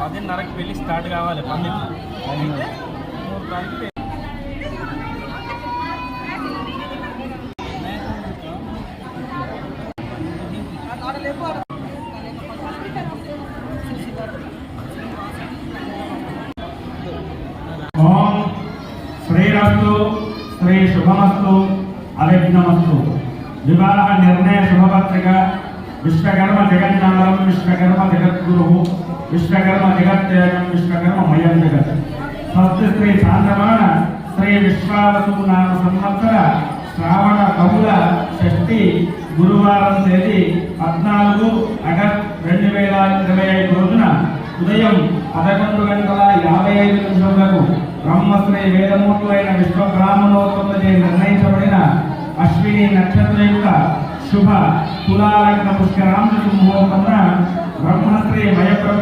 పదిన్నరకి వెళ్ళి స్టార్ట్ కావాలి పందిట్లో అయితే శ్రీరస్తు శ్రీ శుభమస్తు అవిఘ్నమస్తు వివాహ నిర్ణయ శుభపత్రిక విశ్వకర్మ జగన్నాథం విశ్వకర్మ జగద్గురువు. విశ్వకర్మ జగత్తేజం విశ్వకర్మ మయం జగత్. స్వస్తి శ్రీ చాంద్రమాణ శ్రీ విశ్వావసు నామ సంవత్సర శ్రావణ కవుల షష్ఠి గురువారం తేదీ పద్నాలుగు ఆగస్ట్ రెండు వేల ఇరవై ఐదు రోజున ఉదయం పదకొండు గంటల యాభై ఐదు నిమిషములకు బ్రహ్మశ్రీ వేదమూర్తులైన విశ్వబ్రాహ్మణోత్తమచే నిర్ణయించబడిన అశ్విని నక్షత్ర యొక్క శుభ తులాలంక పుష్కరాంశ ముహూర్తమున బ్రహ్మశ్రీ మయప్రభు